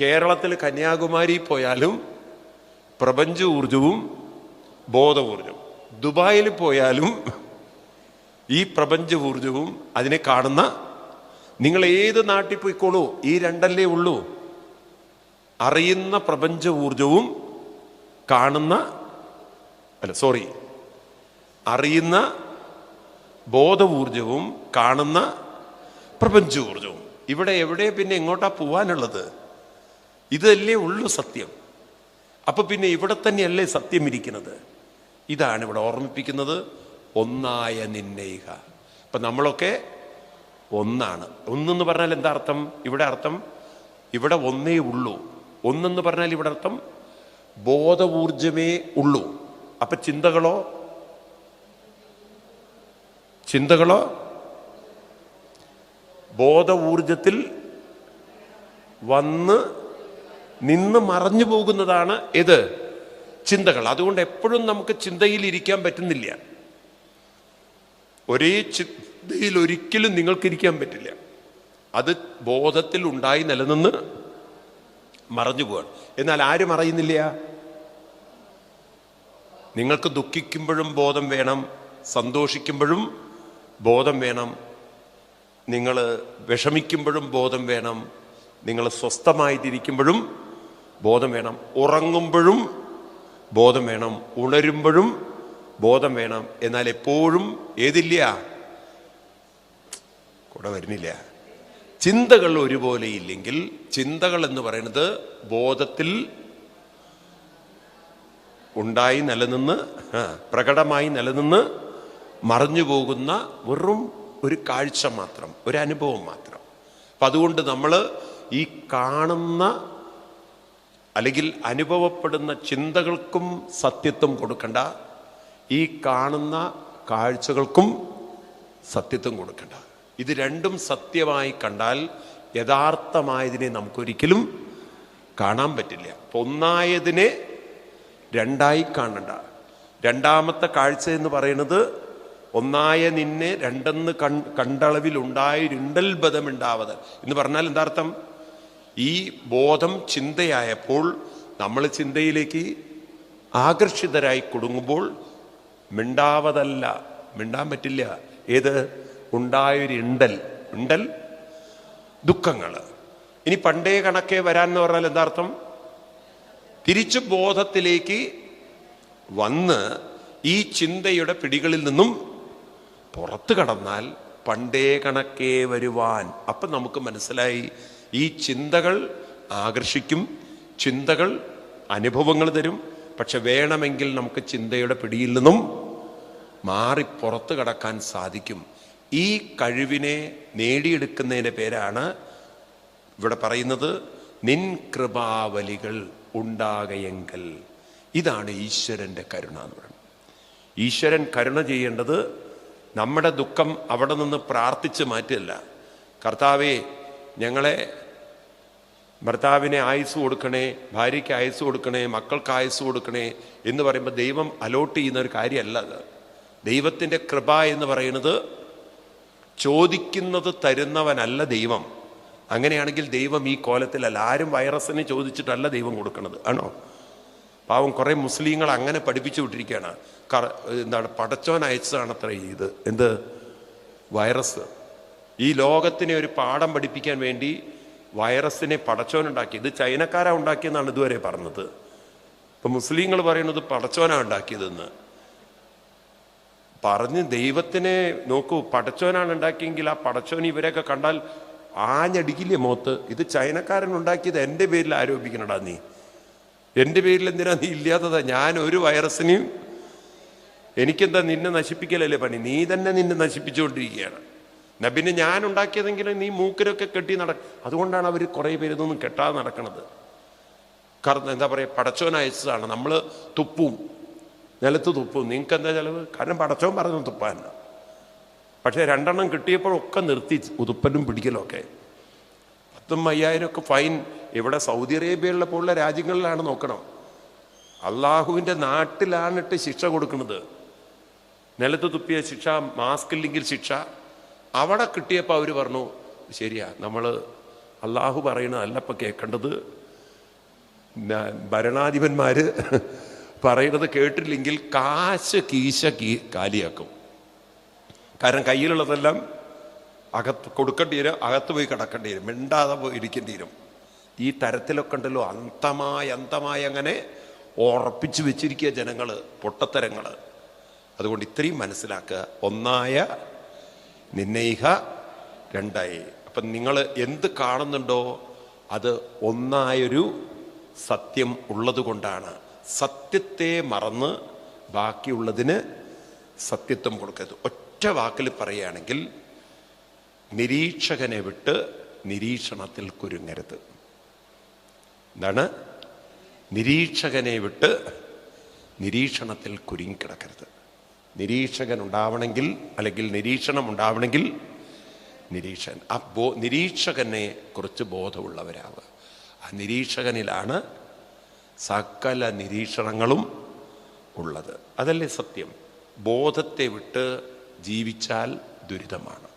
കേരളത്തിൽ കന്യാകുമാരി പോയാലും പ്രപഞ്ച ഊർജവും ബോധ ദുബായിൽ പോയാലും ഈ പ്രപഞ്ച ഊർജവും അതിനെ കാണുന്ന നിങ്ങൾ ഏത് നാട്ടിൽ പോയിക്കോളൂ ഈ രണ്ടല്ലേ ഉള്ളൂ. അറിയുന്ന പ്രപഞ്ച ഊർജവും കാണുന്ന അല്ല സോറി അറിയുന്ന ബോധ ഊർജവും കാണുന്ന പ്രപഞ്ച ഊർജവും ഇവിടെ എവിടെ പിന്നെ എങ്ങോട്ടാ പോവാനുള്ളത്? ഇതല്ലേ ഉള്ളൂ സത്യം. അപ്പൊ പിന്നെ ഇവിടെ തന്നെയല്ലേ സത്യം ഇരിക്കുന്നത്? ഇതാണ് ഇവിടെ ഓർമ്മിപ്പിക്കുന്നത് ഒന്നായ നിന്നയിക അപ്പൊ നമ്മളൊക്കെ ഒന്നാണ്. ഒന്നെന്ന് പറഞ്ഞാൽ എന്താ അർത്ഥം? ഇവിടെ അർത്ഥം ഇവിടെ ഒന്നേ ഉള്ളൂ. ഒന്നെന്ന് പറഞ്ഞാൽ ഇവിടെ അർത്ഥം ബോധഊർജമേ ഉള്ളൂ. അപ്പൊ ചിന്തകളോ? ചിന്തകളോ? ബോധ ഊർജത്തിൽ വന്ന് നിന്ന് മറഞ്ഞു പോകുന്നതാണ് ഇത്. ചിന്തകൾ. അതുകൊണ്ട് എപ്പോഴും നമുക്ക് ചിന്തയിൽ ഇരിക്കാൻ പറ്റുന്നില്ല. ഒരേ ചിന്തയിൽ ഒരിക്കലും നിങ്ങൾക്ക് ഇരിക്കാൻ പറ്റില്ല. അത് ബോധത്തിൽ ഉണ്ടായി നിലനിന്ന് മറഞ്ഞു പോവാണ്. എന്നാൽ ആരും അറിയുന്നില്ല നിങ്ങൾക്ക് ദുഃഖിക്കുമ്പോഴും ബോധം വേണം സന്തോഷിക്കുമ്പോഴും ബോധം വേണം. നിങ്ങൾ വിഷമിക്കുമ്പോഴും ബോധം വേണം. നിങ്ങൾ സ്വസ്ഥമായിട്ടിരിക്കുമ്പോഴും ബോധം വേണം. ഉറങ്ങുമ്പോഴും ബോധം വേണം. ഉണരുമ്പോഴും ബോധം വേണം. എന്നാൽ എപ്പോഴും ഏതില്ല? കൂടെ വരുന്നില്ല. ചിന്തകൾ ഒരുപോലെ ഇല്ലെങ്കിൽ ചിന്തകൾ എന്ന് പറയുന്നത് ബോധത്തിൽ ഉണ്ടായി നിലനിന്ന് പ്രകടമായി നിലനിന്ന് മറഞ്ഞു പോകുന്ന വെറും ഒരു കാഴ്ച മാത്രം ഒരു അനുഭവം മാത്രം. അപ്പം അതുകൊണ്ട് നമ്മൾ ഈ കാണുന്ന അല്ലെങ്കിൽ അനുഭവപ്പെടുന്ന ചിന്തകൾക്കും സത്യത്വം കൊടുക്കണ്ട. ഈ കാണുന്ന കാഴ്ചകൾക്കും സത്യത്വം കൊടുക്കണ്ട. ഇത് രണ്ടും സത്യമായി കണ്ടാൽ യഥാർത്ഥമായതിനെ നമുക്കൊരിക്കലും കാണാൻ പറ്റില്ല. ഒന്നായതിനെ രണ്ടായി കാണണ്ട. രണ്ടാമത്തെ കാഴ്ച എന്ന് പറയുന്നത് ഒന്നായ നിന്നെ രണ്ടെന്ന് കൺ കണ്ടളവിൽ ഉണ്ടായിരുണ്ടൽ ബദമുണ്ടാവത്. എന്ന് പറഞ്ഞാൽ എന്താ അർത്ഥം ഈ ബോധം ചിന്തയായപ്പോൾ നമ്മൾ ചിന്തയിലേക്ക് ആകർഷിതരായി കുടുങ്ങുമ്പോൾ മിണ്ടാവതല്ല മിണ്ടാൻ പറ്റില്ല. ഏത്? ഉണ്ടായൊരു ഇണ്ടൽ. ദുഃഖങ്ങൾ. ഇനി പണ്ടേ കണക്കേ വരാൻ എന്ന് പറഞ്ഞാൽ എന്താർത്ഥം തിരിച്ചു ബോധത്തിലേക്ക് വന്ന് ഈ ചിന്തയുടെ പിടികളിൽ നിന്നും പുറത്തു കടന്നാൽ പണ്ടേ കണക്കേ വരുവാൻ. അപ്പം നമുക്ക് മനസ്സിലായി ഈ ചിന്തകൾ ആകർഷിക്കും ചിന്തകൾ അനുഭവങ്ങൾ തരും. പക്ഷെ വേണമെങ്കിൽ നമുക്ക് ചിന്തയുടെ പിടിയിൽ നിന്നും മാറി പുറത്തു കടക്കാൻ സാധിക്കും. ഈ കഴിവിനെ നേടിയെടുക്കുന്നതിന്റെ പേരാണ് ഇവിടെ പറയുന്നത് നിൻ കൃപാവലികൾ ഉണ്ടാകയെങ്കിൽ. ഇതാണ് ഈശ്വരന്റെ കരുണ എന്ന് പറയുന്നത്. ഈശ്വരൻ കരുണ ചെയ്യേണ്ടത് നമ്മുടെ ദുഃഖം അവിടെ നിന്ന് പ്രാർത്ഥിച്ച് മാറ്റില്ല കർത്താവേ ഞങ്ങളെ ഭർത്താവിനെ ആയുസ് കൊടുക്കണേ ഭാര്യയ്ക്ക് ആയുസ് കൊടുക്കണേ മക്കൾക്ക് ആയുസ് കൊടുക്കണേ എന്ന് പറയുമ്പോൾ ദൈവം അലോട്ട് ചെയ്യുന്ന ഒരു കാര്യമല്ല അത്. ദൈവത്തിന്റെ കൃപ എന്ന് പറയുന്നത് ചോദിക്കുന്നത് തരുന്നവനല്ല ദൈവം. അങ്ങനെയാണെങ്കിൽ ദൈവം ഈ കോലത്തിലല്ല. ആരും വൈറസിനെ ചോദിച്ചിട്ടല്ല ദൈവം കൊടുക്കുന്നത് ആണോ? പാവം കുറേ മുസ്ലിങ്ങൾ അങ്ങനെ പഠിപ്പിച്ചു വിട്ടിരിക്കുകയാണ്. കറ- എന്താണ് പടച്ചോൻ അയച്ചതാണ് അത്ര ഇത്. എന്ത്? വൈറസ്. ഈ ലോകത്തിനെ ഒരു പാഠം പഠിപ്പിക്കാൻ വേണ്ടി വൈറസിനെ പടച്ചോനുണ്ടാക്കി ഇത് ചൈനക്കാരാ ഉണ്ടാക്കിയെന്നാണ് ഇതുവരെ പറഞ്ഞത്. ഇപ്പൊ മുസ്ലിങ്ങൾ പറയുന്നത് പടച്ചോനാ ഉണ്ടാക്കിയതെന്ന്. പറഞ്ഞ് ദൈവത്തിനെ നോക്കൂ പടച്ചോനാണ് ഉണ്ടാക്കിയെങ്കിൽ ആ പടച്ചോൻ ഇവരെയൊക്കെ കണ്ടാൽ ആഞ്ഞടിക്കില്ലേ മോത്ത്. ഇത് ചൈനക്കാരൻ ഉണ്ടാക്കിയത് എന്റെ പേരിൽ ആരോപിക്കണടാ നീ. എന്റെ പേരിൽ എന്തിനാ നീ ഇല്ലാത്തതാ? ഞാൻ ഒരു വൈറസിനെയും എനിക്കെന്താ നിന്നെ നശിപ്പിക്കലല്ലേ പണി? നീ തന്നെ നിന്നെ നശിപ്പിച്ചുകൊണ്ടിരിക്കുകയാണ്. എന്നാ പിന്നെ ഞാൻ ഉണ്ടാക്കിയതെങ്കിലും നീ മൂക്കരൊക്കെ കെട്ടി നട അതുകൊണ്ടാണ് അവർ കുറേ പേര് ഇതൊന്നും കെട്ടാതെ നടക്കണത്. കാരണം എന്താ പറയുക പടച്ചോൻ അയച്ചതാണ്. നമ്മൾ തുപ്പും. നിലത്ത് തുപ്പും. നിങ്ങൾക്ക് എന്താ ചിലവ്? കാരണം പടച്ചോൻ പറഞ്ഞു തുപ്പാൻ. പക്ഷേ രണ്ടെണ്ണം കിട്ടിയപ്പോഴൊക്കെ നിർത്തി ഉതുപ്പലും പിടിക്കലൊക്കെ പത്തും അയ്യായിരം ഒക്കെ ഫൈൻ. ഇവിടെ സൗദി അറേബ്യയിലെ പോലുള്ള രാജ്യങ്ങളിലാണ് നോക്കണം. അള്ളാഹുവിന്റെ നാട്ടിലാണിട്ട് ശിക്ഷ കൊടുക്കുന്നത്. നിലത്ത് തുപ്പിയ ശിക്ഷ മാസ്ക് ഇല്ലെങ്കിൽ ശിക്ഷ. അവിടെ കിട്ടിയപ്പോൾ അവർ പറഞ്ഞു ശരിയാ നമ്മൾ അള്ളാഹു പറയണതല്ല ഇപ്പം കേൾക്കേണ്ടത് ഭരണാധിപന്മാർ പറയുന്നത് കേട്ടില്ലെങ്കിൽ കാശ് കീശ കീ കാലിയാക്കും. കാരണം കയ്യിലുള്ളതെല്ലാം അകത്ത് കൊടുക്കേണ്ടി വരും അകത്ത് പോയി കിടക്കേണ്ടി വരും മിണ്ടാതെ പോയി ഇരിക്കേണ്ടി വരും. ഈ തരത്തിലൊക്കെ ഉണ്ടല്ലോ അന്തമായി അന്തമായി അങ്ങനെ ഉറപ്പിച്ചു വെച്ചിരിക്കുക ജനങ്ങൾ പൊട്ടത്തരങ്ങൾ അതുകൊണ്ട് ഇത്രയും മനസ്സിലാക്കുക. ഒന്നായ നിന്നയിഹ രണ്ടായി. അപ്പം നിങ്ങൾ എന്ത് കാണുന്നുണ്ടോ അത് ഒന്നായൊരു സത്യം ഉള്ളതുകൊണ്ടാണ്. സത്യത്തെ മറന്ന് ബാക്കിയുള്ളതിന് സത്യത്വം കൊടുക്കരുത്. ഒറ്റ വാക്കിൽ പറയുകയാണെങ്കിൽ നിരീക്ഷകനെ വിട്ട് നിരീക്ഷണത്തിൽ കുരുങ്ങരുത്. എന്താണ്? നിരീക്ഷകനെ വിട്ട് നിരീക്ഷണത്തിൽ കുരുങ്ങിക്കിടക്കരുത്. നിരീക്ഷകൻ ഉണ്ടാവണമെങ്കിൽ അല്ലെങ്കിൽ നിരീക്ഷണം ഉണ്ടാവണമെങ്കിൽ നിരീക്ഷകൻ ആ ബോ നിരീക്ഷകനെ കുറിച്ച് ബോധമുള്ളവരാവുക. ആ നിരീക്ഷകനിലാണ് സകല നിരീക്ഷണങ്ങളും ഉള്ളത്. അതല്ലേ സത്യം? ബോധത്തെ വിട്ട് ജീവിച്ചാൽ ദുരിതമാണ്.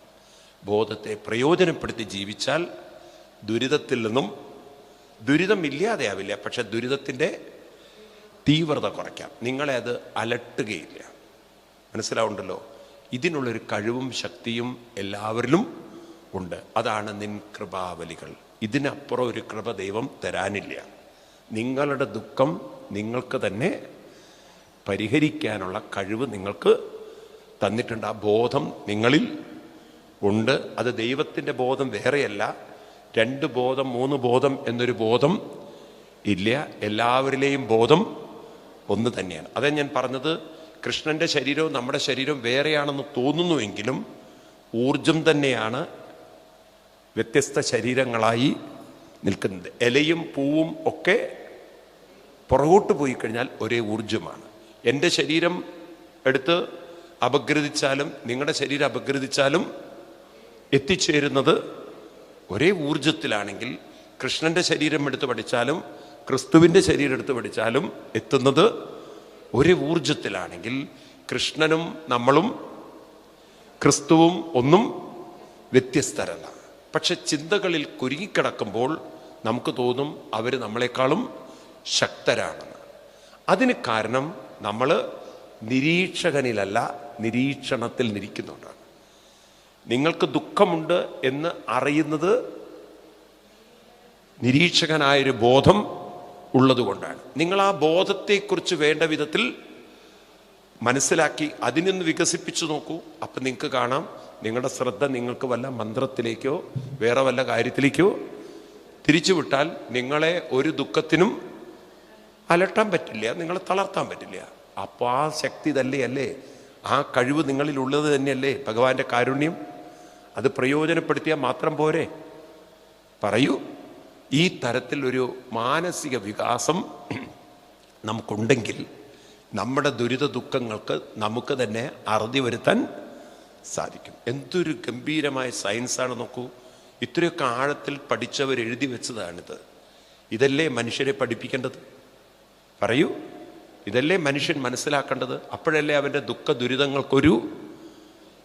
ബോധത്തെ പ്രയോജനപ്പെടുത്തി ജീവിച്ചാൽ ദുരിതത്തിൽ നിന്നും ദുരിതം ഇല്ലാതെയാവില്ല പക്ഷെ ദുരിതത്തിന്റെ തീവ്രത കുറയ്ക്കാം. നിങ്ങളെ അത് അലട്ടുകയില്ല. മനസ്സിലാവുണ്ടല്ലോ? ഇതിനുള്ളൊരു കഴിവും ശക്തിയും എല്ലാവരിലും ഉണ്ട്. അതാണ് നിൻ കൃപാവലികൾ. ഇതിനപ്പുറം ഒരു കൃപ ദൈവം തരാനില്ല. നിങ്ങളുടെ ദുഃഖം നിങ്ങൾക്ക് തന്നെ പരിഹരിക്കാനുള്ള കഴിവ് നിങ്ങൾക്ക് തന്നിട്ടുണ്ട്. ആ ബോധം നിങ്ങളിൽ ഉണ്ട്. അത് ദൈവത്തിന്റെ ബോധം വേറെയല്ല. രണ്ട് ബോധം മൂന്ന് ബോധം എന്നൊരു ബോധം ഇല്ല. എല്ലാവരിലെയും ബോധം ഒന്ന് തന്നെയാണ്. അതേ ഞാൻ പറഞ്ഞത്. കൃഷ്ണന്റെ ശരീരവും നമ്മുടെ ശരീരവും വേറെയാണെന്ന് തോന്നുന്നുവെങ്കിലും ഊർജം തന്നെയാണ് വ്യത്യസ്ത ശരീരങ്ങളായി നിൽക്കുന്നത്. ഇലയും പൂവും ഒക്കെ പുറകോട്ട് പോയി കഴിഞ്ഞാൽ ഒരേ ഊർജമാണ് എന്റെ ശരീരം എടുത്ത് അപഗ്രഥിച്ചാലും നിങ്ങളുടെ ശരീരം അപഗ്രഥിച്ചാലും എത്തിച്ചേരുന്നത് ഒരേ ഊർജത്തിലാണെങ്കിൽ കൃഷ്ണന്റെ ശരീരം എടുത്ത് പഠിച്ചാലും ക്രിസ്തുവിന്റെ ശരീരം എടുത്ത് പഠിച്ചാലും എത്തുന്നത് ഒരേ ഊർജത്തിലാണെങ്കിൽ കൃഷ്ണനും നമ്മളും ക്രിസ്തുവും ഒന്നും വ്യത്യസ്തരല്ല. പക്ഷെ ചിന്തകളിൽ കുരുങ്ങിക്കിടക്കുമ്പോൾ നമുക്ക് തോന്നും അവർ നമ്മളെക്കാളും ശക്തരാണെന്ന്. അതിന് കാരണം നമ്മൾ നിരീക്ഷകനിലല്ല നിരീക്ഷണത്തിൽ നിരിക്കുന്നുണ്ടാണ് നിങ്ങൾക്ക് ദുഃഖമുണ്ട് എന്ന് അറിയുന്നത് നിരീക്ഷകനായൊരു ബോധം ഉള്ളതുകൊണ്ടാണ്. നിങ്ങൾ ആ ബോധത്തെക്കുറിച്ച് വേണ്ട വിധത്തിൽ മനസ്സിലാക്കി അതിനൊന്ന് വികസിപ്പിച്ചു നോക്കൂ. അപ്പം നിങ്ങൾക്ക് കാണാം നിങ്ങളുടെ ശ്രദ്ധ നിങ്ങൾക്ക് വല്ല മന്ത്രത്തിലേക്കോ വേറെ വല്ല കാര്യത്തിലേക്കോ തിരിച്ചുവിട്ടാൽ നിങ്ങളെ ഒരു ദുഃഖത്തിനും അലട്ടാൻ പറ്റില്ല നിങ്ങളെ തളർത്താൻ പറ്റില്ല. അപ്പോൾ ആ ശക്തി തന്നെയല്ലേ ആ കഴിവ് നിങ്ങളിൽ ഉള്ളത് തന്നെയല്ലേ? ഭഗവാന്റെ കാരുണ്യം. അത് പ്രയോജനപ്പെടുത്തിയാൽ മാത്രം പോരെ. പറയൂ. ഈ തരത്തിലൊരു മാനസിക വികാസം നമുക്കുണ്ടെങ്കിൽ നമ്മുടെ ദുരിത ദുഃഖങ്ങൾക്ക് നമുക്ക് തന്നെ അറുതി വരുത്താൻ സാധിക്കും. എന്തൊരു ഗംഭീരമായ സയൻസാണ് നോക്കൂ. ഇത്രയൊക്കെ ആഴത്തിൽ പഠിച്ചവർ എഴുതി വെച്ചതാണിത്. ഇതല്ലേ മനുഷ്യരെ പഠിപ്പിക്കേണ്ടത്? പറയൂ. ഇതല്ലേ മനുഷ്യൻ മനസ്സിലാക്കേണ്ടത്? അപ്പോഴല്ലേ അവന്റെ ദുഃഖ ദുരിതങ്ങൾക്കൊരു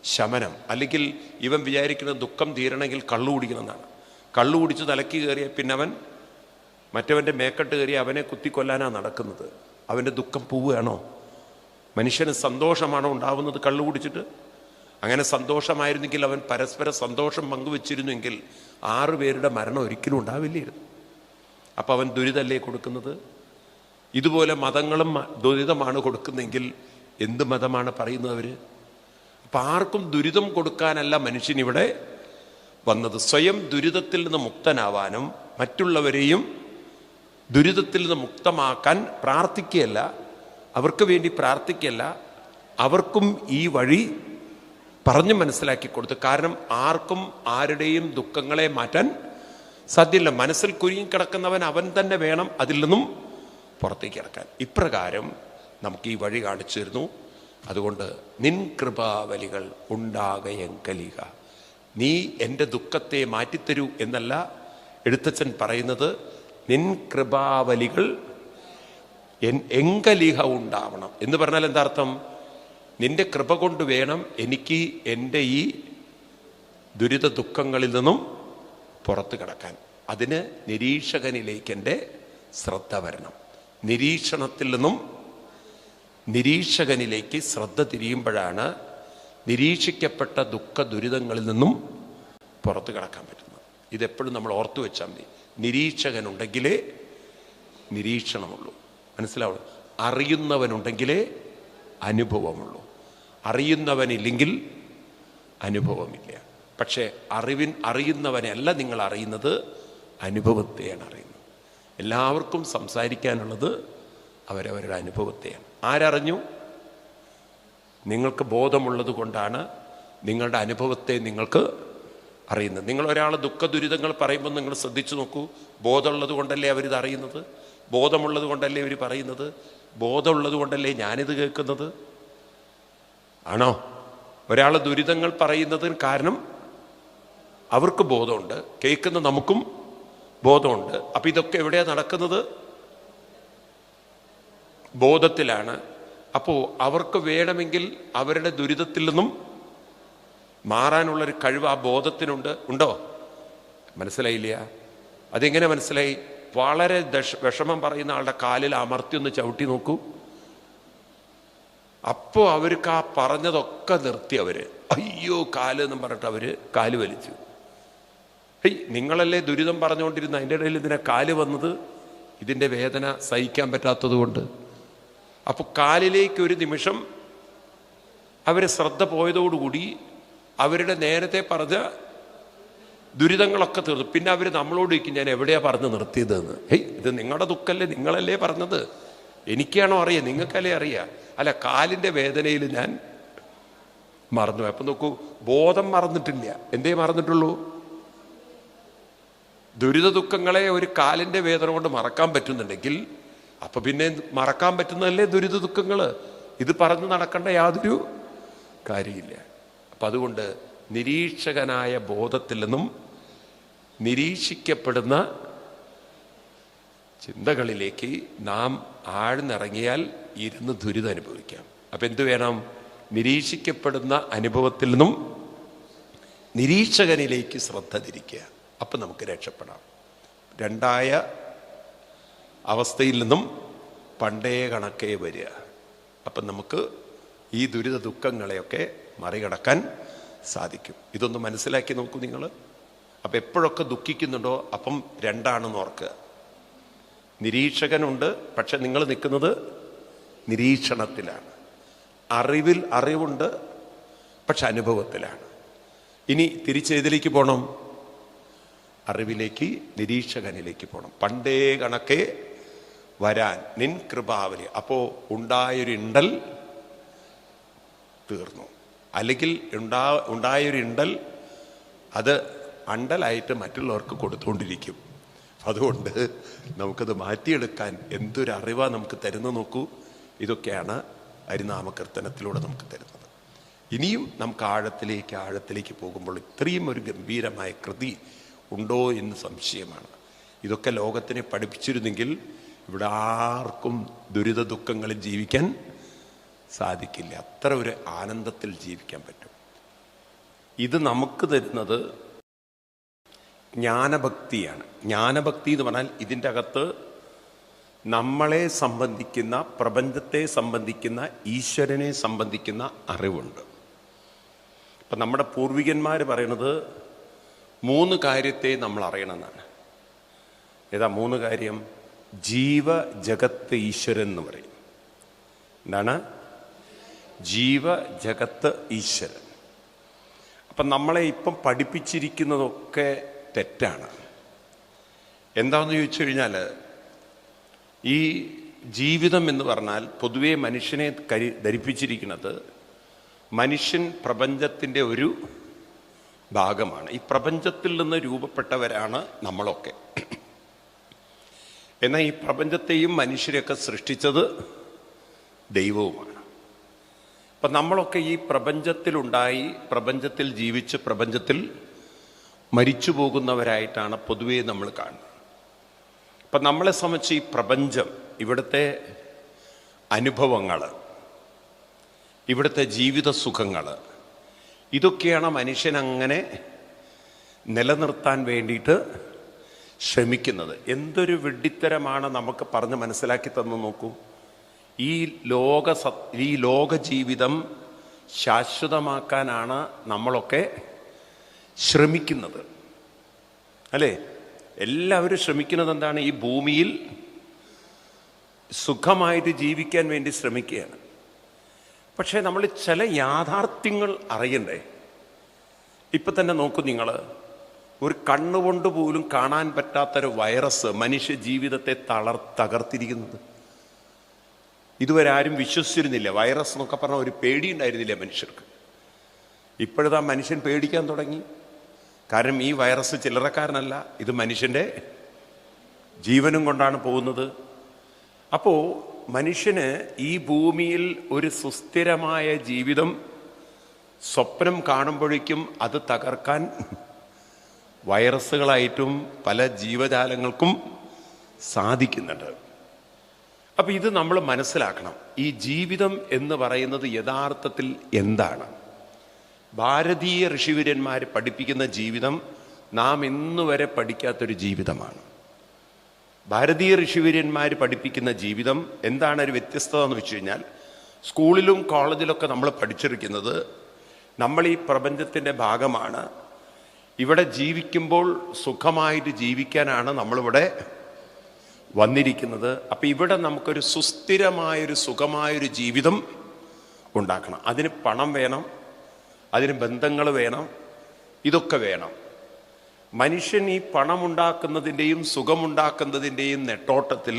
ശമനം. അല്ലെങ്കിൽ ഇവൻ വിചാരിക്കുന്ന ദുഃഖം തീരണമെങ്കിൽ കള്ളു കുടിക്കണമെന്നാണ് കള്ളു കുടിച്ച് തലക്ക് കയറിയ പിന്നെ അവൻ മറ്റവന്റെ മേക്കെട്ട് കയറി അവനെ കുത്തിക്കൊല്ലാനാണ് നടക്കുന്നത്. അവന്റെ ദുഃഖം പോവുകയാണോ? മനുഷ്യന് സന്തോഷമാണോ ഉണ്ടാവുന്നത് കള്ളു കുടിച്ചിട്ട്? അങ്ങനെ സന്തോഷമായിരുന്നെങ്കിൽ അവൻ പരസ്പര സന്തോഷം പങ്കുവെച്ചിരുന്നെങ്കിൽ ആറു പേരുടെ മരണം ഒരിക്കലും ഉണ്ടാവില്ലായിരുന്നു. അപ്പോൾ അവൻ ദുരിതല്ലേ കൊടുക്കുന്നത്? ഇതുപോലെ മതങ്ങളും ദുരിതമാണ് കൊടുക്കുന്നെങ്കിൽ എന്ത് മതമാണ് പറയുന്നത് അവർ അപ്പം ആർക്കും ദുരിതം കൊടുക്കാനല്ല മനുഷ്യൻ ഇവിടെ വന്നത് സ്വയം ദുരിതത്തിൽ നിന്ന് മുക്തനാവാനും മറ്റുള്ളവരെയും ദുരിതത്തിൽ നിന്ന് മുക്തമാക്കാൻ പ്രാർത്ഥിക്കുകയല്ല അവർക്ക് വേണ്ടി പ്രാർത്ഥിക്കുകയല്ല അവർക്കും ഈ വഴി പറഞ്ഞു മനസ്സിലാക്കി കൊടുത്തു കാരണം ആർക്കും ആരുടെയും ദുഃഖങ്ങളെ മാറ്റാൻ സാധ്യമല്ല മനസ്സിൽ കുരുങ്ങി കിടക്കുന്നവൻ അവൻ തന്നെ വേണം അതിൽ നിന്നും പുറത്തേക്ക് ഇറക്കാൻ. ഇപ്രകാരം നമുക്ക് ഈ വഴി കാണിച്ചു തരുന്നു. അതുകൊണ്ട് നിൻ കൃപാവലികൾ ഉണ്ടാകയെങ്കലിക. നീ എന്റെ ദുഃഖത്തെ മാറ്റിത്തരൂ എന്നല്ല എഴുത്തച്ഛൻ പറയുന്നത്. നിൻ കൃപാവലികൾ എൻ- എങ്കലിഹ ഉണ്ടാവണം. എന്ന് പറഞ്ഞാൽ എന്താ അർത്ഥം? നിന്റെ കൃപ കൊണ്ട് വേണം എനിക്ക് എന്റെ ഈ ദുരിത ദുഃഖങ്ങളിൽ നിന്നും പുറത്തു കിടക്കാൻ. അതിന് നിരീക്ഷകനിലേക്ക് എന്റെ ശ്രദ്ധ വരണം. നിരീക്ഷണത്തിൽ നിന്നും നിരീക്ഷകനിലേക്ക് ശ്രദ്ധ തിരിയുമ്പോഴാണ് നിരീക്ഷിക്കപ്പെട്ട ദുഃഖ ദുരിതങ്ങളിൽ നിന്നും പുറത്തു കടക്കാൻ പറ്റുന്നത് ഇതെപ്പോഴും നമ്മൾ ഓർത്തു വെച്ചാൽ മതി. നിരീക്ഷകനുണ്ടെങ്കിലേ നിരീക്ഷണമുള്ളൂ. മനസ്സിലാവുള്ളൂ അറിയുന്നവനുണ്ടെങ്കിലേ അനുഭവമുള്ളൂ. അറിയുന്നവനില്ലെങ്കിൽ അനുഭവമില്ല. പക്ഷേ അറിവിൻ അറിയുന്നവനല്ല നിങ്ങൾ അറിയുന്നത് അനുഭവത്തെയാണ് അറിയുന്നത്. എല്ലാവർക്കും സംസാരിക്കാനുള്ളത് അവരവരുടെ അനുഭവത്തെയാണ്. ആരറിഞ്ഞു? നിങ്ങൾക്ക് ബോധമുള്ളത് കൊണ്ടാണ് നിങ്ങളുടെ അനുഭവത്തെ നിങ്ങൾക്ക് അറിയുന്നത്. നിങ്ങൾ ഒരാൾ ദുഃഖ ദുരിതങ്ങൾ പറയുമ്പോൾ നിങ്ങൾ ശ്രദ്ധിച്ചു നോക്കൂ. ബോധമുള്ളത് കൊണ്ടല്ലേ അവരിത് അറിയുന്നത്? ബോധമുള്ളത് കൊണ്ടല്ലേ ഇവർ പറയുന്നത്? ബോധമുള്ളത് കൊണ്ടല്ലേ ഞാനിത് കേൾക്കുന്നത്? ആണോ? ഒരാൾ ദുരിതങ്ങൾ പറയുന്നതിന് കാരണം അവർക്ക് ബോധമുണ്ട്. കേൾക്കുന്ന നമുക്കും ബോധമുണ്ട്. അപ്പം ഇതൊക്കെ എവിടെയാണ് നടക്കുന്നത്? ബോധത്തിലാണ്. അപ്പോൾ അവർക്ക് വേണമെങ്കിൽ അവരുടെ ദുരിതത്തിൽ നിന്നും മാറാനുള്ളൊരു കഴിവ് ആ ബോധത്തിനുണ്ട്. ഉണ്ടോ? മനസ്സിലായില്ല? അതെങ്ങനെ മനസ്സിലായി? വളരെ ദശ വിഷമം പറയുന്ന ആളുടെ കാലിൽ അമർത്തി ഒന്ന് ചവിട്ടി നോക്കൂ. അപ്പോൾ അവർക്ക് ആ പറഞ്ഞതൊക്കെ നിർത്തി അവർ. അയ്യോ കാൽ എന്നും പറഞ്ഞിട്ട് അവർ കാൽ വലിച്ചു. ഹേയ് നിങ്ങളല്ലേ ദുരിതം പറഞ്ഞുകൊണ്ടിരുന്ന? അതിന്റെ ഇടയിൽ ഇതിനെ കാൽ വന്നത് ഇതിന്റെ വേദന സഹിക്കാൻ പറ്റാത്തത് കൊണ്ട് അപ്പൊ കാലിലേക്ക് ഒരു നിമിഷം അവരെ ശ്രദ്ധ പോയതോടുകൂടി അവരുടെ നേരത്തെ പറഞ്ഞ ദുരിതങ്ങളൊക്കെ തീർന്നു. പിന്നെ അവർ നമ്മളോട് ചോദിക്കും ഞാൻ എവിടെയാണ് പറഞ്ഞ് നിർത്തിയതെന്ന്? ഹേയ് ഇത് നിങ്ങളുടെ ദുഃഖല്ലേ? നിങ്ങളല്ലേ പറഞ്ഞത്? എനിക്കാണോ അറിയാം? നിങ്ങൾക്കല്ലേ അറിയാം? അല്ല കാലിന്റെ വേദനയിൽ ഞാൻ മറന്നു അപ്പം നോക്കൂ ബോധം മറന്നിട്ടില്ല. എന്തേ മറന്നിട്ടുള്ളൂ? ദുരിത ദുഃഖങ്ങളെ ഒരു കാലിന്റെ വേദന കൊണ്ട് മറക്കാൻ പറ്റുന്നുണ്ടെങ്കിൽ അപ്പൊ പിന്നെ മറക്കാൻ പറ്റുന്നതല്ലേ ദുരിത ദുഃഖങ്ങൾ ഇത് പറഞ്ഞു നടക്കേണ്ട യാതൊരു കാര്യമില്ല. അപ്പൊ അതുകൊണ്ട് നിരീക്ഷകനായ ബോധത്തിൽ നിന്നും നിരീക്ഷിക്കപ്പെടുന്ന ചിന്തകളിലേക്ക് നാം ആഴ്ന്നിറങ്ങിയാൽ ഇരുന്ന് ദുരിതം അനുഭവിക്കാം. അപ്പൊ എന്തു വേണം? നിരീക്ഷിക്കപ്പെടുന്ന അനുഭവത്തിൽ നിന്നും നിരീക്ഷകനിലേക്ക് ശ്രദ്ധ തിരിക്കുക. അപ്പം നമുക്ക് രക്ഷപ്പെടാം. രണ്ടായ അവസ്ഥയിൽ നിന്നും പണ്ടേ കണക്കേ വരിക. അപ്പം നമുക്ക് ഈ ദുരിത ദുഃഖങ്ങളെയൊക്കെ മറികടക്കാൻ സാധിക്കും. ഇതൊന്ന് മനസ്സിലാക്കി നോക്കൂ നിങ്ങൾ. അപ്പം എപ്പോഴൊക്കെ ദുഃഖിക്കുന്നുണ്ടോ അപ്പം രണ്ടാണെന്ന് ഓർക്കുക. നിരീക്ഷകനുണ്ട് പക്ഷെ നിങ്ങൾ നിൽക്കുന്നത് നിരീക്ഷണത്തിലാണ്. അറിവിൽ അറിവുണ്ട് പക്ഷെ അനുഭവത്തിലാണ്. ഇനി തിരിച്ചേതിലേക്ക് പോകണം അറിവിലേക്ക് നിരീക്ഷകനിലേക്ക് പോകണം പണ്ടേ കണക്കെ വരാൻ. നിൻ കൃപാവലി. അപ്പോ ഉണ്ടായൊരു ഇണ്ടൽ തീർന്നു. അല്ലെങ്കിൽ ഉണ്ടാ ഉണ്ടായൊരു ഇണ്ടൽ അത് അണ്ടലായിട്ട് മറ്റുള്ളവർക്ക് കൊടുത്തുകൊണ്ടിരിക്കും അതുകൊണ്ട് നമുക്കത് മാറ്റിയെടുക്കാൻ എന്തൊരു അറിവാ നമുക്ക് തരുന്ന നോക്കൂ. ഇതൊക്കെയാണ് ഹരിനാമകീർത്തനത്തിലൂടെ നമുക്ക് തരുന്നത്. ഇനിയും നമുക്ക് ആഴത്തിലേക്ക് ആഴത്തിലേക്ക് പോകുമ്പോൾ ഇത്രയും ഒരു ഗംഭീരമായ കൃതി ഉണ്ടോ എന്ന് സംശയമാണ്. ഇതൊക്കെ ലോകത്തിനെ പഠിപ്പിച്ചിരുന്നെങ്കിൽ ഇവിടെ ആർക്കും ദുരിത ദുഃഖങ്ങളിൽ ജീവിക്കാൻ സാധിക്കില്ല. അത്ര ഒരു ആനന്ദത്തിൽ ജീവിക്കാൻ പറ്റും. ഇത് നമുക്ക് തരുന്നത് ജ്ഞാനഭക്തിയാണ്. ജ്ഞാനഭക്തി എന്ന് പറഞ്ഞാൽ ഇതിന്റെ അകത്ത് നമ്മളെ സംബന്ധിക്കുന്ന പ്രപഞ്ചത്തെ സംബന്ധിക്കുന്ന ഈശ്വരനെ സംബന്ധിക്കുന്ന അറിവുണ്ട്. ഇപ്പം നമ്മുടെ പൂർവികന്മാർ പറയുന്നത് മൂന്ന് കാര്യത്തെ നമ്മൾ അറിയണമെന്നാണ് ഏതാ മൂന്ന് കാര്യം? ജീവ ജഗത്ത് ഈശ്വരൻ എന്ന് പറയും. എന്താണ്? ജീവ ജഗത്ത് ഈശ്വരൻ. അപ്പം നമ്മളെ ഇപ്പം പഠിപ്പിച്ചിരിക്കുന്നതൊക്കെ തെറ്റാണ്. എന്താണെന്ന് ചോദിച്ചു കഴിഞ്ഞാൽ ഈ ജീവിതം എന്ന് പറഞ്ഞാൽ പൊതുവെ മനുഷ്യനെ കരി ധരിപ്പിച്ചിരിക്കുന്നത് മനുഷ്യൻ പ്രപഞ്ചത്തിന്റെ ഒരു ഭാഗമാണ്. ഈ പ്രപഞ്ചത്തിൽ നിന്ന് രൂപപ്പെട്ടവരാണ് നമ്മളൊക്കെ. എന്നാൽ ഈ പ്രപഞ്ചത്തെയും മനുഷ്യരെയൊക്കെ സൃഷ്ടിച്ചത് ദൈവവുമാണ്. അപ്പം നമ്മളൊക്കെ ഈ പ്രപഞ്ചത്തിലുണ്ടായി പ്രപഞ്ചത്തിൽ ജീവിച്ച് പ്രപഞ്ചത്തിൽ മരിച്ചു പോകുന്നവരായിട്ടാണ് പൊതുവേ നമ്മൾ കാണുന്നത്. അപ്പം നമ്മളെ സംബന്ധിച്ച് ഈ പ്രപഞ്ചം ഇവിടുത്തെ അനുഭവങ്ങൾ ഇവിടുത്തെ ജീവിത സുഖങ്ങൾ ഇതൊക്കെയാണ് മനുഷ്യനങ്ങനെ നിലനിർത്താൻ വേണ്ടിയിട്ട് ശ്രമിക്കുന്നത് എന്തൊരു വെഡിത്തരമാണ് നമുക്ക് പറഞ്ഞ് മനസ്സിലാക്കി തന്നു നോക്കൂ. ഈ ലോക ഈ ലോക ജീവിതം ശാശ്വതമാക്കാനാണ് നമ്മളൊക്കെ ശ്രമിക്കുന്നത്. അല്ലേ? എല്ലാവരും ശ്രമിക്കുന്നത് എന്താണ്? ഈ ഭൂമിയിൽ സുഖമായിട്ട് ജീവിക്കാൻ വേണ്ടി ശ്രമിക്കുകയാണ്. പക്ഷേ നമ്മൾ ചില യാഥാർത്ഥ്യങ്ങൾ അറിയണ്ടേ? ഇപ്പം തന്നെ നോക്കൂ നിങ്ങൾ ഒരു കണ്ണുകൊണ്ട് പോലും കാണാൻ പറ്റാത്തൊരു വൈറസ് മനുഷ്യ ജീവിതത്തെ തളർ തകർത്തിരിക്കുന്നത്. ഇതുവരെ ആരും വിശ്വസിച്ചിരുന്നില്ല. വൈറസ് എന്നൊക്കെ പറഞ്ഞാൽ ഒരു പേടി ഉണ്ടായിരുന്നില്ല മനുഷ്യർക്ക് ഇപ്പോഴതാ മനുഷ്യൻ പേടിക്കാൻ തുടങ്ങി. കാരണം ഈ വൈറസ് ചില്ലറക്കാരനല്ല. ഇത് മനുഷ്യന്റെ ജീവനും കൊണ്ടാണ് പോകുന്നത്. അപ്പോൾ മനുഷ്യന് ഈ ഭൂമിയിൽ ഒരു സുസ്ഥിരമായ ജീവിതം സ്വപ്നം കാണുമ്പോഴേക്കും അത് തകർക്കാൻ വൈറസുകളായിട്ടും പല ജീവജാലങ്ങൾക്കും സാധിക്കുന്നുണ്ട്. അപ്പം ഇത് നമ്മൾ മനസ്സിലാക്കണം. ഈ ജീവിതം എന്ന് പറയുന്നത് യഥാർത്ഥത്തിൽ എന്താണ്? ഭാരതീയ ഋഷിവര്യന്മാർ പഠിപ്പിക്കുന്ന ജീവിതം നാം ഇന്നുവരെ പഠിക്കാത്തൊരു ജീവിതമാണ്. ഭാരതീയ ഋഷിവര്യന്മാർ പഠിപ്പിക്കുന്ന ജീവിതം എന്താണ് ഒരു വ്യത്യസ്തത എന്ന് വെച്ച് കഴിഞ്ഞാൽ സ്കൂളിലും കോളേജിലൊക്കെ നമ്മൾ പഠിച്ചിരിക്കുന്നത് നമ്മൾ ഈ പ്രപഞ്ചത്തിന്റെ ഭാഗമാണ് ഇവിടെ ജീവിക്കുമ്പോൾ സുഖമായിട്ട് ജീവിക്കാനാണ് നമ്മളിവിടെ വന്നിരിക്കുന്നത്. അപ്പം ഇവിടെ നമുക്കൊരു സുസ്ഥിരമായൊരു സുഖമായൊരു ജീവിതം ഉണ്ടാക്കണം. അതിന് പണം വേണം അതിന് ബന്ധങ്ങൾ വേണം ഇതൊക്കെ വേണം. മനുഷ്യൻ ഈ പണമുണ്ടാക്കുന്നതിന്റെയും സുഖമുണ്ടാക്കുന്നതിന്റെയും നെട്ടോട്ടത്തിൽ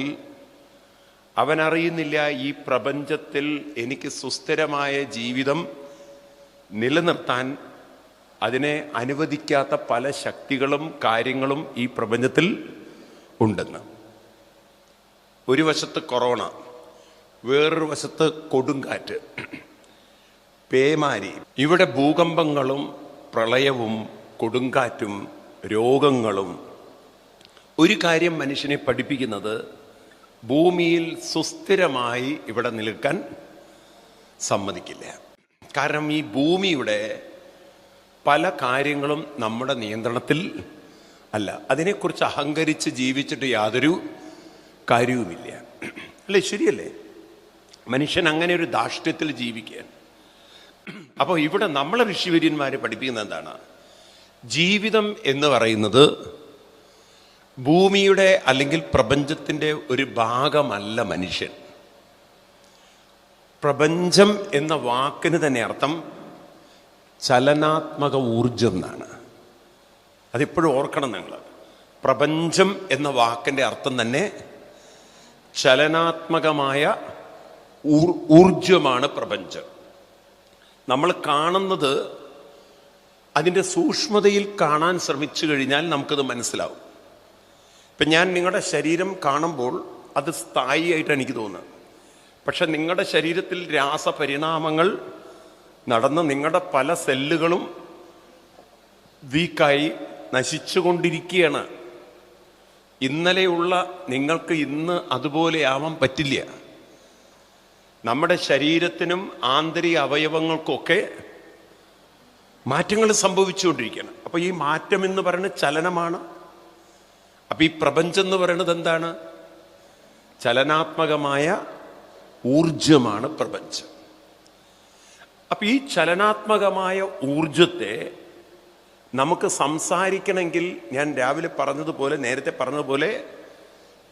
അവനറിയുന്നില്ല ഈ പ്രപഞ്ചത്തിൽ എനിക്ക് സുസ്ഥിരമായ ജീവിതം നിലനിർത്താൻ അതിനെ അനുവദിക്കാത്ത പല ശക്തികളും കാര്യങ്ങളും ഈ പ്രപഞ്ചത്തിൽ ഉണ്ടെന്ന്. ഒരു വശത്ത് കൊറോണ വേറൊരു വശത്ത് കൊടുങ്കാറ്റ് പേമാരി. ഇവിടെ ഭൂകമ്പങ്ങളും പ്രളയവും കൊടുങ്കാറ്റും രോഗങ്ങളും ഒരു കാര്യം മനുഷ്യനെ പഠിപ്പിക്കുന്നത് ഭൂമിയിൽ സുസ്ഥിരമായി ഇവിടെ നിൽക്കാൻ സമ്മതിക്കില്ല. കാരണം ഈ ഭൂമിയുടെ പല കാര്യങ്ങളും നമ്മുടെ നിയന്ത്രണത്തിൽ അല്ല. അതിനെക്കുറിച്ച് അഹങ്കരിച്ച് ജീവിച്ചിട്ട് യാതൊരു കാര്യവുമില്ല. അല്ലേ? ശരിയല്ലേ? മനുഷ്യൻ അങ്ങനെ ഒരു ധാഷ്ട്യത്തിൽ ജീവിക്കുകയാണ്. അപ്പോൾ ഇവിടെ നമ്മളെ ഋഷിവര്യന്മാരെ പഠിപ്പിക്കുന്ന എന്താണ്? ജീവിതം എന്ന് പറയുന്നത് ഭൂമിയുടെ അല്ലെങ്കിൽ പ്രപഞ്ചത്തിന്റെ ഒരു ഭാഗമല്ല മനുഷ്യൻ. പ്രപഞ്ചം എന്ന വാക്കിന് തന്നെ അർത്ഥം ചലനാത്മക ഊർജം എന്നാണ്. അതിപ്പോഴും ഓർക്കണം നിങ്ങൾ. പ്രപഞ്ചം എന്ന വാക്കിന്റെ അർത്ഥം തന്നെ ചലനാത്മകമായ ഊർ- ഊർജമാണ് പ്രപഞ്ചം. നമ്മൾ കാണുന്നത് അതിന്റെ സൂക്ഷ്മതയിൽ കാണാൻ ശ്രമിച്ചു കഴിഞ്ഞാൽ നമുക്കത് മനസ്സിലാവും. ഇപ്പം ഞാൻ നിങ്ങളുടെ ശരീരം കാണുമ്പോൾ അത് സ്ഥായിയായിട്ട് എനിക്ക് തോന്നുന്നത്. പക്ഷെ നിങ്ങളുടെ ശരീരത്തിൽ രാസപരിണാമങ്ങൾ നടന്ന് നിങ്ങളുടെ പല സെല്ലുകളും വീക്കായി നശിച്ചുകൊണ്ടിരിക്കുകയാണ്. ഇന്നലെയുള്ള നിങ്ങൾക്ക് ഇന്ന് അതുപോലെ ആവാൻ പറ്റില്ല. നമ്മുടെ ശരീരത്തിനും ആന്തരിക അവയവങ്ങൾക്കൊക്കെ മാറ്റങ്ങൾ സംഭവിച്ചുകൊണ്ടിരിക്കുകയാണ്. അപ്പൊ ഈ മാറ്റം എന്ന് പറയുന്നത് ചലനമാണ്. അപ്പൊ ഈ പ്രപഞ്ചം എന്ന് പറയുന്നത് എന്താണ്? ചലനാത്മകമായ ഊർജമാണ് പ്രപഞ്ചം. അപ്പൊ ഈ ചലനാത്മകമായ ഊർജത്തെ നമുക്ക് സംസാരിക്കണമെങ്കിൽ ഞാൻ രാവിലെ പറഞ്ഞതുപോലെ നേരത്തെ പറഞ്ഞതുപോലെ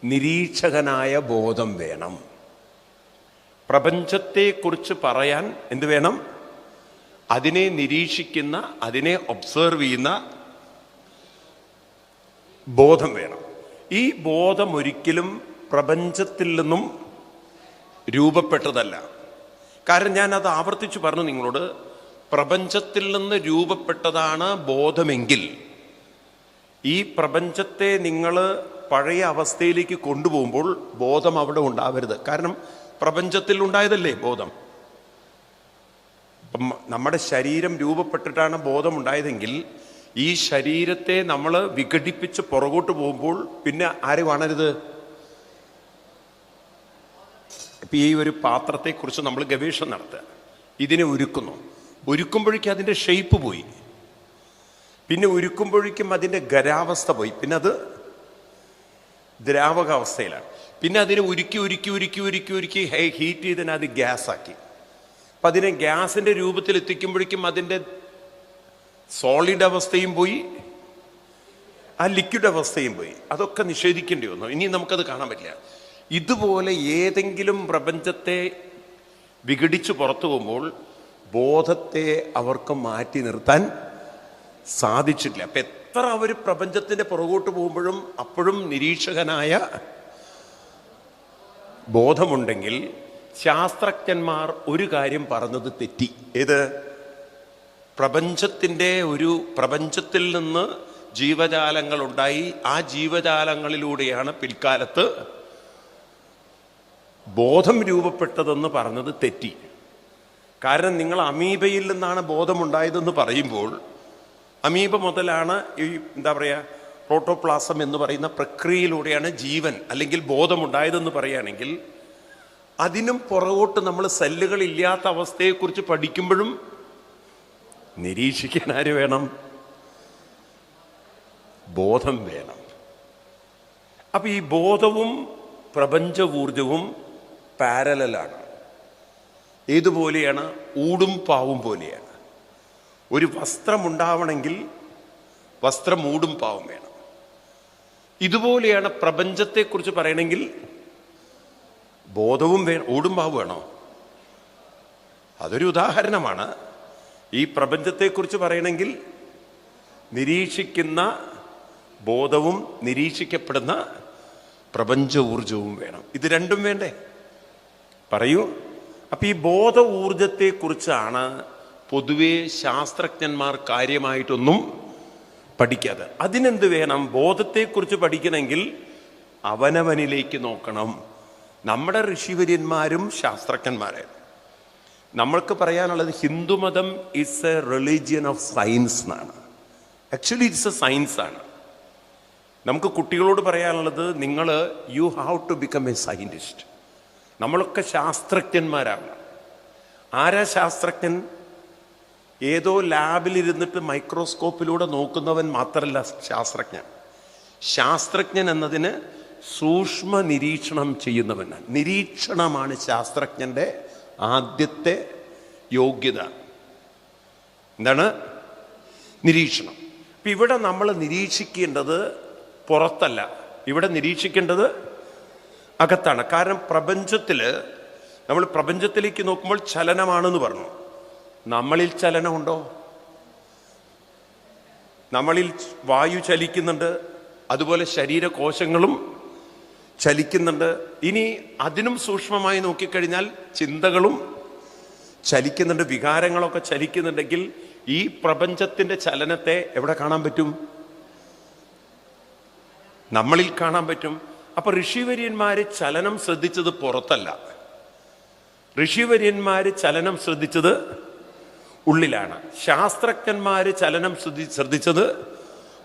നിരീക്ഷകനായ ബോധം വേണം. പ്രപഞ്ചത്തെക്കുറിച്ച് പറയാൻ എന്ത് വേണം? അതിനെ നിരീക്ഷിക്കുന്ന അതിനെ ഒബ്സേർവ് ചെയ്യുന്ന ബോധം വേണം. ഈ ബോധം ഒരിക്കലും പ്രപഞ്ചത്തിൽ നിന്നും രൂപപ്പെട്ടതല്ല. കാരണം ഞാൻ അത് ആവർത്തിച്ചു പറഞ്ഞു നിങ്ങളോട്. പ്രപഞ്ചത്തിൽ നിന്ന് രൂപപ്പെട്ടതാണ് ബോധമെങ്കിൽ ഈ പ്രപഞ്ചത്തെ നിങ്ങൾ പഴയ അവസ്ഥയിലേക്ക് കൊണ്ടുപോകുമ്പോൾ ബോധം അവിടെ ഉണ്ടാവരുത്. കാരണം പ്രപഞ്ചത്തിൽ ഉണ്ടായതല്ലേ ബോധം? അപ്പം നമ്മുടെ ശരീരം രൂപപ്പെട്ടിട്ടാണ് ബോധം ഉണ്ടായതെങ്കിൽ ഈ ശരീരത്തെ നമ്മൾ വിഘടിപ്പിച്ച് പുറകോട്ട് പോകുമ്പോൾ പിന്നെ ആരെ കാണരുത്? ഇപ്പൊ ഈ ഒരു പാത്രത്തെക്കുറിച്ച് നമ്മൾ ഗവേഷണം നടത്തുക. ഇതിനെ ഒരുക്കുന്നു. ഒരുക്കുമ്പോഴേക്കും അതിന്റെ ഷേപ്പ് പോയി. പിന്നെ ഒരുക്കുമ്പോഴേക്കും അതിന്റെ ഖരാവസ്ഥ പോയി. പിന്നെ അത് ദ്രാവകാവസ്ഥയിലാണ്. പിന്നെ അതിനെ ഉരുക്കി ഉരുക്കി ഉരുക്കി ഉരുക്കി ഹൈ- ഹീറ്റ് ചെയ്തതിനെ അത് ഗ്യാസാക്കി അപ്പം അതിനെ ഗ്യാസിന്റെ രൂപത്തിൽ എത്തിക്കുമ്പോഴേക്കും അതിന്റെ സോളിഡ് അവസ്ഥയും പോയി. ആ ലിക്വിഡ് അവസ്ഥയും പോയി. അതൊക്കെ നിഷേധിക്കേണ്ടി വന്നു. ഇനി നമുക്കത് കാണാൻ പറ്റില്ല. ഇതുപോലെ ഏതെങ്കിലും പ്രപഞ്ചത്തെ വിഘടിച്ച് പുറത്തു പോകുമ്പോൾ ബോധത്തെ അവർക്ക് മാറ്റി നിർത്താൻ സാധിച്ചിട്ടില്ല. അപ്പൊ എത്ര അവർ പ്രപഞ്ചത്തിന്റെ പുറകോട്ട് പോകുമ്പോഴും അപ്പോഴും നിരീക്ഷകനായ ബോധമുണ്ടെങ്കിൽ ശാസ്ത്രജ്ഞന്മാർ ഒരു കാര്യം പറഞ്ഞത് തെറ്റി. ഏത്? പ്രപഞ്ചത്തിന്റെ ഒരു പ്രപഞ്ചത്തിൽ നിന്ന് ജീവജാലങ്ങളുണ്ടായി. ആ ജീവജാലങ്ങളിലൂടെയാണ് പിൽക്കാലത്ത് ബോധം രൂപപ്പെട്ടതെന്ന് പറഞ്ഞത് തെറ്റി. കാരണം നിങ്ങൾ അമീബയിൽ നിന്നാണ് ബോധമുണ്ടായതെന്ന് പറയുമ്പോൾ അമീബ മുതലാണ് ഈ എന്താ പറയുക പ്രോട്ടോപ്ലാസം എന്ന് പറയുന്ന പ്രക്രിയയിലൂടെയാണ് ജീവൻ അല്ലെങ്കിൽ ബോധമുണ്ടായതെന്ന് പറയുകയാണെങ്കിൽ അതിനും പുറകോട്ട് നമ്മൾ സെല്ലുകൾ ഇല്ലാത്ത അവസ്ഥയെക്കുറിച്ച് പഠിക്കുമ്പോഴും നിരീക്ഷിക്കാൻ ആര് വേണം? ബോധം വേണം. അപ്പൊ ഈ ബോധവും പ്രപഞ്ച ഊർജവും പാരലാണ് ഏതുപോലെയാണ് ഊടും പാവും പോലെയാണ്. ഒരു വസ്ത്രം ഉണ്ടാവണമെങ്കിൽ വസ്ത്രം ഊടും പാവും വേണം. ഇതുപോലെയാണ് പ്രപഞ്ചത്തെക്കുറിച്ച് പറയണമെങ്കിൽ ബോധവും വേണം ഊടും പാവും വേണോ? അതൊരു ഉദാഹരണമാണ്. ഈ പ്രപഞ്ചത്തെക്കുറിച്ച് പറയണമെങ്കിൽ നിരീക്ഷിക്കുന്ന ബോധവും നിരീക്ഷിക്കപ്പെടുന്ന പ്രപഞ്ച ഊർജവും വേണം. ഇത് രണ്ടും വേണ്ടേ? പറയൂ. അപ്പൊ ഈ ബോധ ഊർജത്തെക്കുറിച്ചാണ് പൊതുവെ ശാസ്ത്രജ്ഞന്മാർ കാര്യമായിട്ടൊന്നും പഠിക്കാതെ. അതിനെന്ത് വേണം? ബോധത്തെക്കുറിച്ച് പഠിക്കണമെങ്കിൽ അവനവനിലേക്ക് നോക്കണം. നമ്മുടെ ഋഷിവര്യന്മാരും ശാസ്ത്രജ്ഞന്മാരായിരുന്നു. നമ്മൾക്ക് പറയാനുള്ളത് ഹിന്ദുമതം is a religion of science എന്നാണ്. ആക്ച്വലി ഇറ്റ്സ് എ സയൻസ് ആണ്. നമുക്ക് കുട്ടികളോട് പറയാനുള്ളത് നിങ്ങൾ you have to become a scientist നമ്മളൊക്കെ ശാസ്ത്രജ്ഞന്മാരാണ്. ആരാ ശാസ്ത്രജ്ഞൻ? ഏതോ ലാബിലിരുന്നിട്ട് മൈക്രോസ്കോപ്പിലൂടെ നോക്കുന്നവൻ മാത്രമല്ല ശാസ്ത്രജ്ഞൻ. ശാസ്ത്രജ്ഞൻ എന്നതിന് സൂക്ഷ്മ നിരീക്ഷണം ചെയ്യുന്നവനാണ് നിരീക്ഷണമാണ് ശാസ്ത്രജ്ഞന്റെ ആദ്യത്തെ യോഗ്യത. എന്താണ്? നിരീക്ഷണം. അപ്പം ഇവിടെ നമ്മൾ നിരീക്ഷിക്കേണ്ടത് പുറത്തല്ല. ഇവിടെ നിരീക്ഷിക്കേണ്ടത് അകത്താണ്. കാരണം പ്രപഞ്ചത്തിൽ നമ്മൾ പ്രപഞ്ചത്തിലേക്ക് നോക്കുമ്പോൾ ചലനമാണെന്ന് പറഞ്ഞു. നമ്മളിൽ ചലനമുണ്ടോ? നമ്മളിൽ വായു ചലിക്കുന്നുണ്ട് അതുപോലെ ശരീരകോശങ്ങളും ചലിക്കുന്നുണ്ട്. ഇനി അതിനും സൂക്ഷ്മമായി നോക്കിക്കഴിഞ്ഞാൽ ചിന്തകളും ചലിക്കുന്നുണ്ട് വികാരങ്ങളൊക്കെ ചലിക്കുന്നുണ്ടെങ്കിൽ ഈ പ്രപഞ്ചത്തിന്റെ ചലനത്തെ എവിടെ കാണാൻ പറ്റും? നമ്മളിൽ കാണാൻ പറ്റും. അപ്പൊ ഋഷിവര്യന്മാര് ചലനം ശ്രദ്ധിച്ചത് പുറത്തല്ല. ഋഷിവര്യന്മാര് ചലനം ശ്രദ്ധിച്ചത് ഉള്ളിലാണ്. ശാസ്ത്രജ്ഞന്മാര് ചലനം ശ്രദ്ധി ശ്രദ്ധിച്ചത്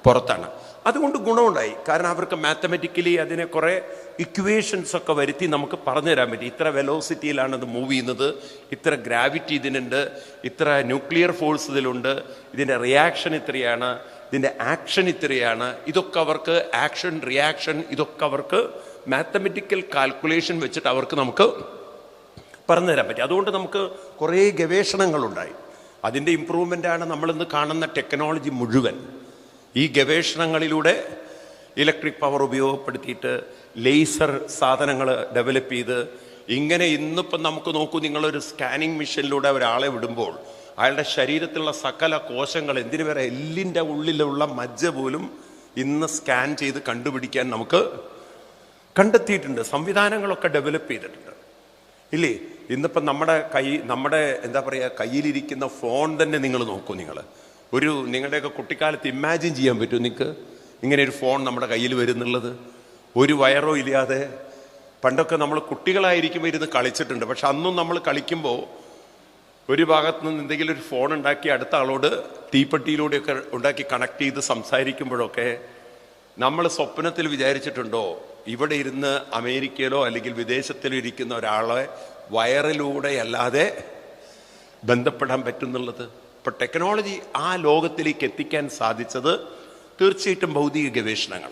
പുറത്താണ്. അതുകൊണ്ട് ഗുണമുണ്ടായി. കാരണം അവർക്ക് മാത്തമെറ്റിക്കലി അതിനെ കുറെ ഇക്വേഷൻസ് ഒക്കെ വരുത്തി നമുക്ക് പറഞ്ഞു തരാൻ പറ്റി. ഇത്ര വെലോസിറ്റിയിലാണ് ഇത് മൂവ് ചെയ്യുന്നത്. ഇത്ര ഗ്രാവിറ്റി ഇതിനുണ്ട്. ഇത്ര ന്യൂക്ലിയർ ഫോഴ്സ് ഇതിലുണ്ട്. ഇതിന്റെ റിയാക്ഷൻ ഇത്രയാണ്. ഇതിന്റെ ആക്ഷൻ ഇത്രയാണ് ഇതൊക്കെ അവർക്ക് ആക്ഷൻ റിയാക്ഷൻ ഇതൊക്കെ അവർക്ക് മാത്തമെറ്റിക്കൽ കാൽക്കുലേഷൻ വെച്ചിട്ട് അവർക്ക് നമുക്ക് പറഞ്ഞു തരാൻ പറ്റി. അതുകൊണ്ട് നമുക്ക് കുറേ ഗവേഷണങ്ങളുണ്ടായി. അതിന്റെ ഇമ്പ്രൂവ്മെന്റ് ആണ് നമ്മളിന്ന് കാണുന്ന ടെക്നോളജി മുഴുവൻ. ഈ ഗവേഷണങ്ങളിലൂടെ ഇലക്ട്രിക് പവർ ഉപയോഗപ്പെടുത്തിയിട്ട് ലേസർ സാധനങ്ങൾ ഡെവലപ്പ് ചെയ്ത് ഇങ്ങനെ ഇന്നിപ്പം നമുക്ക് നോക്കൂ നിങ്ങളൊരു സ്കാനിങ് മെഷീനിലൂടെ ഒരാളെ വിടുമ്പോൾ അയാളുടെ ശരീരത്തിലുള്ള സകല കോശങ്ങൾ എന്തിനു വരെ എല്ലിന്റെ ഉള്ളിലുള്ള മജ്ജ പോലും ഇന്ന് സ്കാൻ ചെയ്ത് കണ്ടുപിടിക്കാൻ നമുക്ക് കണ്ടെത്തിയിട്ടുണ്ട്. സംവിധാനങ്ങളൊക്കെ ഡെവലപ്പ് ചെയ്തിട്ടുണ്ട്. ഇല്ലേ? ഇന്നിപ്പം നമ്മുടെ കൈ നമ്മുടെ എന്താ പറയുക കയ്യിലിരിക്കുന്ന ഫോൺ തന്നെ നിങ്ങൾ നോക്കൂ നിങ്ങൾ. ഒരു നിങ്ങളുടെയൊക്കെ കുട്ടിക്കാലത്ത് ഇമാജിൻ ചെയ്യാൻ പറ്റുമോ നിങ്ങൾക്ക് ഇങ്ങനെ ഒരു ഫോൺ നമ്മുടെ കയ്യിൽ വരുന്നുള്ളത്. ഒരു വയറോ ഇല്ലാതെ. പണ്ടൊക്കെ നമ്മൾ കുട്ടികളായിരിക്കുമ്പോൾ ഇരുന്ന് കളിച്ചിട്ടുണ്ട്. പക്ഷെ അന്നും നമ്മൾ കളിക്കുമ്പോൾ ഒരു ഭാഗത്ത് നിന്ന് എന്തെങ്കിലും ഒരു ഫോൺ ഉണ്ടാക്കി അടുത്ത ആളോട് തീപ്പെട്ടിയിലൂടെയൊക്കെ ഉണ്ടാക്കി കണക്ട് ചെയ്ത് സംസാരിക്കുമ്പോഴൊക്കെ നമ്മൾ സ്വപ്നത്തിൽ വിചാരിച്ചിട്ടുണ്ടോ ഇവിടെ ഇരുന്ന് അമേരിക്കയിലോ അല്ലെങ്കിൽ വിദേശത്തിലോ ഇരിക്കുന്ന ഒരാളെ വയറിലൂടെ അല്ലാതെ ബന്ധപ്പെടാൻ പറ്റുന്നുള്ളത്? ഇപ്പൊ ടെക്നോളജി ആ ലോകത്തിലേക്ക് എത്തിക്കാൻ സാധിച്ചത് തീർച്ചയായിട്ടും ഭൗതിക ഗവേഷണങ്ങൾ